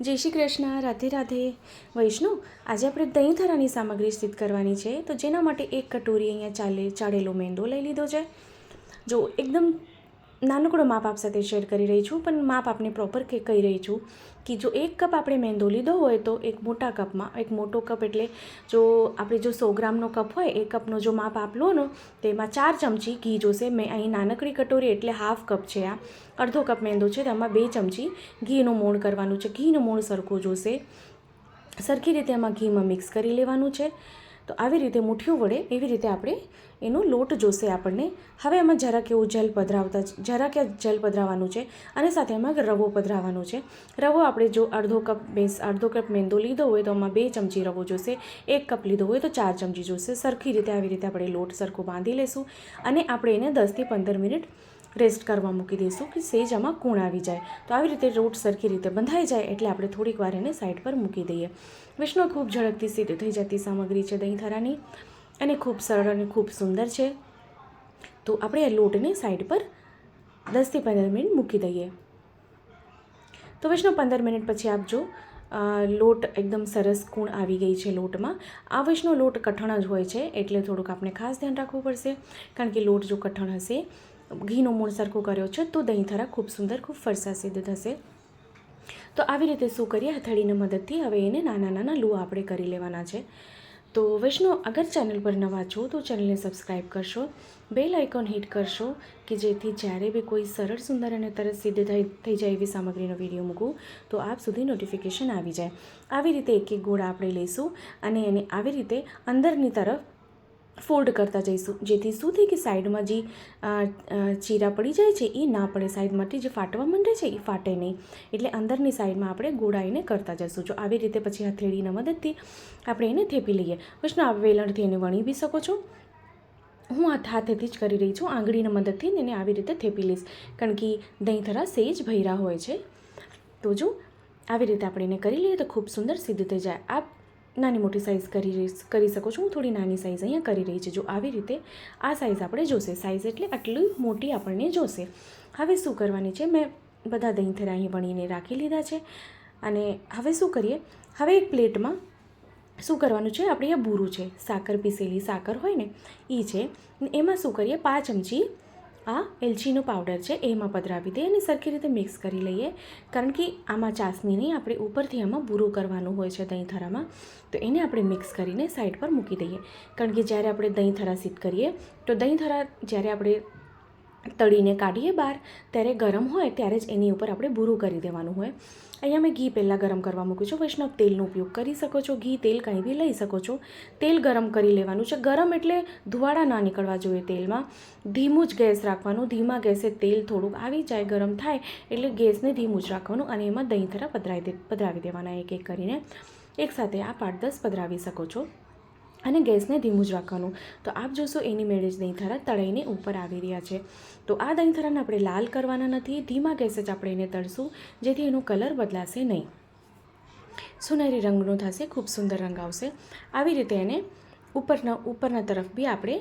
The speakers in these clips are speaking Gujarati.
જય શ્રી કૃષ્ણ, રાધે રાધે. વૈષ્ણુ આજે આપણે દહીં થરાની સામગ્રી સ્થિત કરવાની છે. તો જેના માટે એક કટોરી અહીંયા ચાલે, ચાળેલો મેંદો લઈ લીધો છે. જો એકદમ નાનકડો માપ આપ સાથે શેર કરી રહી છું, પણ માપ આપને પ્રોપર કે કહી રહી છું કે જો એક કપ આપણે મેંદો લીધો હોય તો એક મોટા કપમાં, એક મોટો કપ એટલે જો આપણે જો સો ગ્રામનો કપ હોય, એ કપનો જો માપ આપ લો ને, તો એમાં ચાર ચમચી ઘી જોશે. મેં અહીં નાનકડી કટોરી એટલે હાફ કપ છે આ. અડધો કપ મેંદો છે તેમાં બે ચમચી ઘીનું મોણ કરવાનું છે. ઘીનું મોણ સરખું જોશે. સરખી રીતે એમાં ઘીમાં મિક્સ કરી લેવાનું છે. તો આવી રીતે મુઠ્ઠીઓ વડે એવી રીતે આપણે એનો લોટ જોશે આપણને. હવે એમાં જરાક એવું જલ પધરાવતા જરાક જલ પધરાવવાનું છે અને સાથે એમાં રવો પધરાવવાનો છે. રવો આપણે જો અડધો કપ બેસ, અડધો કપ મેંદો લીધો હોય તો એમાં બે ચમચી રવો જોશે, એક કપ લીધો હોય તો ચાર ચમચી જોશે. સરખી રીતે આવી રીતે આપણે લોટ સરખો બાંધી લેશું અને આપણે એને દસથી પંદર મિનિટ રેસ્ટ કરવા મૂકી દઈશું કે સેજ આમાં કૂણ આવી જાય. તો આવી રીતે રોટ સરખી રીતે બંધાઈ જાય એટલે આપણે થોડીક વાર એને સાઈડ પર મૂકી દઈએ. વિષ્ણુ ખૂબ ઝડપથી સિદ્ધ થઈ જતી સામગ્રી છે દહીં થરાની અને ખૂબ સરળ અને ખૂબ સુંદર છે. તો આપણે આ લોટને સાઈડ પર દસથી પંદર મિનિટ મૂકી દઈએ. તો વિષ્ણુ પંદર મિનિટ પછી આપજો લોટ એકદમ સરસ કૂણ આવી ગઈ છે લોટમાં. આ વૈષ્ણવ લોટ કઠણ જ હોય છે એટલે થોડુંક આપણે ખાસ ધ્યાન રાખવું પડશે. કારણ કે લોટ જો કઠણ હશે ઘીનો મૂળ સરખો કર્યો છે તો દહીં થરા ખૂબ સુંદર, ખૂબ ફરસા સિદ્ધ થશે. તો આવી રીતે શું કરીએ હથેળીની મદદથી. હવે એને નાના નાના લૂ આપણે કરી લેવાના છે. તો વૈષ્ણવ અગર ચેનલ પર નવા છો તો ચેનલને સબસ્ક્રાઈબ કરશો. બેલ આઇકોન હિટ કરશો કે જેથી જ્યારે બી કોઈ સરળ, સુંદર અને તરત સિદ્ધ થઈ થઈ જાય એવી સામગ્રીનો વીડિયો મૂકું, તો આપ સુધી નોટિફિકેશન આવી જાય. આવી રીતે એક એક ગોળા આપણે લઈશું અને એને આવી રીતે અંદરની તરફ ફોલ્ડ કરતા જઈશું. જેથી શું થાય કે સાઈડમાં જે ચીરા પડી જાય છે, એ ના પડે. સાઈડમાંથી જે ફાટવા માંડે છે, એ ફાટે નહીં. એટલે અંદરની સાઈડમાં આપણે ગોળાઈને કરતા જઈશું. જો આવી રીતે પછી હથેળીના મદદથી આપણે એને થેપી લઈએ. વૈષ્ણવ આપ વેલણથી એને વણી બી શકો છો? હું આ હાથેથી જ કરી રહી છું. આંગળીના મદદથી એને આવી રીતે થેપી લઈશ. કારણ કે દહીં થરા સેજ ભૈરા હોય છે. તો જો, આવી રીતે આપણે એને કરી લઈએ તો ખૂબ સુંદર સિદ્ધ થઈ જાય. આપ નાની મોટી સાઇઝ કરી રહી, કરી શકો છો. હું થોડી નાની સાઇઝ અહીંયા કરી રહી છું. જો આવી રીતે આ સાઇઝ આપણે જોશે. સાઇઝ એટલે આટલી મોટી આપણને જોશે. હવે શું કરવાની છે? મેં બધા દહીં થરા અહીં વણીને રાખી લીધા છે. અને હવે શું કરીએ? હવે એક પ્લેટમાં શું કરવાનું છે? આપણે અહીંયા બૂરું છે. સાકર પીસેલી સાકર હોય ને એ છે. એમાં શું કરીએ? પાંચ ચમચી આ એલચીનો પાવડર છે, એમાં પધરાવી દઈએ અને સરખી રીતે મિક્સ કરી લઈએ. કારણ કે આમાં ચાસણી નહીં, આપણે ઉપરથી આમાં ભૂરું કરવાનું હોય છે દહીં થરામાં તો એને આપણે મિક્સ કરીને સાઈડ પર મૂકી દઈએ. કારણ કે જ્યારે આપણે દહીં થરા સીટ કરીએ, તો દહીં થરા જ્યારે આપણે તળીને કાઢીએ બહાર. ત્યારે ગરમ હોય ત્યારે જ એની ઉપર આપણે ભૂરું કરી દેવાનું હોય. અહીંયા મેં ઘી પહેલાં ગરમ કરવા મૂક્યું છે. વૈષ્ણવ તેલનો ઉપયોગ કરી શકો છો. ઘી તેલ કંઈ બી લઈ શકો છો. તેલ ગરમ કરી લેવાનું છે. ગરમ એટલે ધુવાડા ના નીકળવા જોઈએ તેલમાં. ધીમું જ ગેસ રાખવાનું. ધીમા ગેસે તેલ થોડુંક આવી જાય, ગરમ થાય એટલે ગેસને ધીમું જ રાખવાનું અને એમાં દહીં થરા પધરાવી દે, પધરાવી દેવાના એક એક કરીને એકસાથે આ આઠ દસ પધરાવી શકો છો. અને ગેસને ધીમું જ રાખવાનું. તો આપ જોશો એની મેળે જ દહીં થરા તળાઈને ઉપર આવી રહ્યા છે. તો આ દહીં થરાને આપણે લાલ કરવાના નથી, ધીમા ગેસે જ આપણે એને તળશું, જેથી એનો કલર બદલાશે નહીં. સુનેરી રંગનો થશે, ખૂબ સુંદર રંગ આવશે. આવી રીતે એને ઉપરના ઉપરના તરફ બી આપણે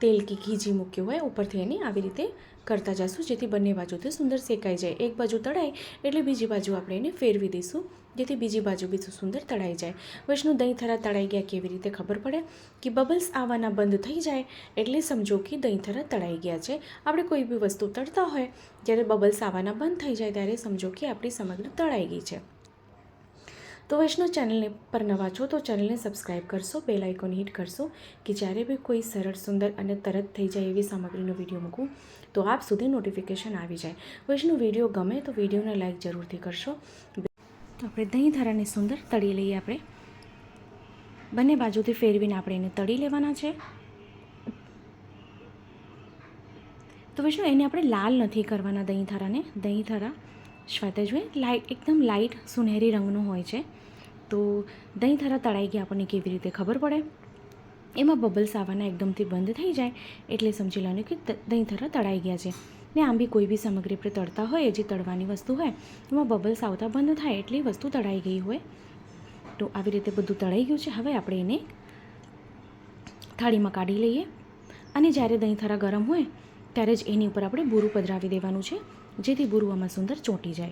તેલ કે ઘી જે મૂક્યું હોય ઉપરથી એને આવી રીતે કરતા જઈશું જેથી બંને બાજુથી સુંદર શેકાઈ જાય. એક બાજુ તળાય એટલે બીજી બાજુ આપણે એને ફેરવી દઈશું. જેથી બીજી બાજુ બી સુંદર તળાઈ જાય. વૈષ્ણુ દહીં થરા તળાઈ ગયા કેવી રીતે ખબર પડે? કે બબલ્સ આવવાના બંધ થઈ જાય એટલે સમજો કે દહીં થરા તળાઈ ગયા છે. આપણે કોઈ બી વસ્તુ તળતા હોય, જ્યારે બબલ્સ આવવાના બંધ થઈ જાય, ત્યારે સમજો કે આપણી સમગ્ર તળાઈ ગઈ છે. તો વૈષ્ણવ ચેનલને પર નવા છો તો ચેનલને સબસ્ક્રાઈબ કરશો, બેલ આઇકોન હિટ કરશો કે જ્યારે બી કોઈ સરળ, સુંદર અને તરત થઈ જાય એવી સામગ્રીનો વીડિયો મૂકું, તો આપ સુધી નોટિફિકેશન આવી જાય. વૈષ્ણવ વીડિયો ગમે તો વિડીયોને લાઇક જરૂરથી કરશો. તો આપણે દહીં ધારાને સુંદર તળી લઈએ આપણે. બંને બાજુથી ફેરવીને આપણે એને તળી લેવાના છે. તો વિષ્ણુ એને આપણે લાલ નથી કરવાના દહીં થારાને દહીં થારા શ્વેતજ હોય લાઇટ એકદમ લાઇટ સુનહેરી રંગનું હોય છે. તો દહીં થરા તળાઈ ગયા આપણને કેવી રીતે ખબર પડે? એમાં બબલ્સ આવવાના એકદમથી બંધ થઈ જાય, એટલે સમજી લેવાનું કે દહીં થરા તળાઈ ગયા છે. ને આમ બી કોઈ બી સામગ્રી આપણે તળતા હોય, જે તળવાની વસ્તુ હોય, એમાં બબલ્સ આવતા બંધ થાય એટલે વસ્તુ તળાઈ ગઈ હોય. તો આવી રીતે બધું તળાઈ ગયું છે. હવે આપણે એને થાળીમાં કાઢી લઈએ. અને જ્યારે દહીં થરા ગરમ હોય, ત્યારે જ એની ઉપર આપણે બૂરું પધરાવી દેવાનું છે. જેથી બૂરું આમાં સુંદર ચોંટી જાય.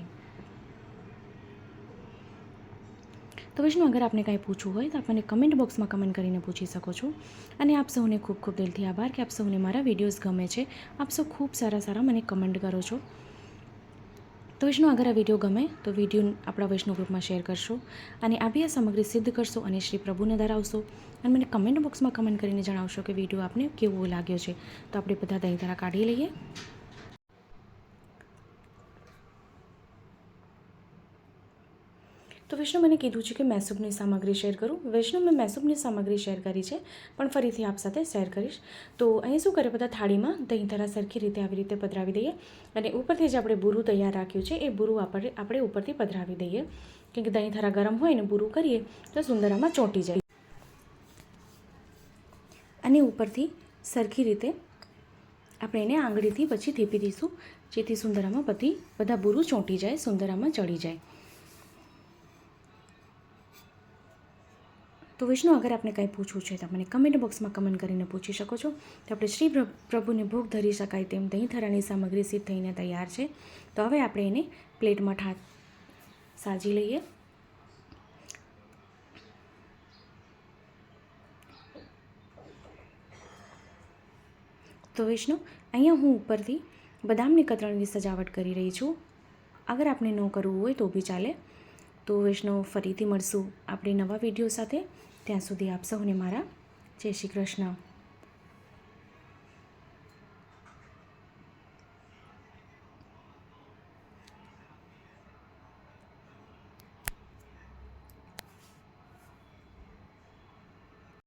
તો વિષ્ણુ, અગર આપને કાંઈ પૂછવું હોય તો આપ મને કમેન્ટ બોક્સમાં કમેન્ટ કરીને પૂછી શકો છો. અને આપ સૌને ખૂબ ખૂબ દિલથી આભાર કે આપ સૌને મારા વિડીયોઝ ગમે છે. આપ સૌ ખૂબ સારા સારા મને કમેન્ટ કરો છો. તો વિષ્ણુ, અગર આ વીડિયો ગમે તો વીડિયો આપણા વૈષ્ણવ ગ્રુપમાં શેર કરશો અને આ બી આ સામગ્રી સિદ્ધ કરશો અને શ્રી પ્રભુને ધરાવશો. અને મને કમેન્ટ બોક્સમાં કમેન્ટ કરીને જણાવશો કે વીડિયો આપને કેવો લાગ્યો છે. તો આપણે બધા દહીં ધરા કાઢી લઈએ. તો વિષ્ણુ મને કીધું છે કે મેસૂબની સામગ્રી શેર કરું. વૈષ્ણવ મેં મેસૂબની સામગ્રી શેર કરી છે, પણ ફરીથી આપ સાથે શેર કરીશ. તો અહીં શું કરે બધા થાળીમાં? દહીં ધરા સરખી રીતે આવી રીતે પધરાવી દઈએ. અને ઉપરથી જે આપણે બુરું તૈયાર રાખ્યું છે, એ બુરું આપણે આપણે ઉપરથી પધરાવી દઈએ. કેમ કે દહીં ધરા ગરમ હોય ને બુરું કરીએ, તો સુંદરામાં ચોંટી જાય. અને ઉપરથી સરખી રીતે આપણે એને આંગળીથી પછી થેપી દઈશું, જેથી સુંદરામાં બધી, બધા બુરું ચોંટી જાય સુંદરામાં ચડી જાય. તો વિષ્ણુ, અગર આપણે કંઈ પૂછવું છે તો મને કમેન્ટ બોક્સમાં કમેન્ટ કરીને પૂછી શકો છો. તો આપણે શ્રી પ્રભુને ભોગ ધરી શકાય તેમ દહીં થરાની સામગ્રી સિદ્ધ થઈને તૈયાર છે. તો હવે આપણે એને પ્લેટમાં ઠા, સાજી લઈએ. તો વિષ્ણુ, અહીંયા હું ઉપરથી બદામની કતરણની સજાવટ કરી રહી છું. અગર આપણે ન કરવું હોય તો બી ચાલે. તો વૈષ્ણવ ફરીથી મળશું આપણે નવા વીડિયો સાથે. ત્યાં સુધી આપ સૌને મારા જય શ્રી કૃષ્ણ.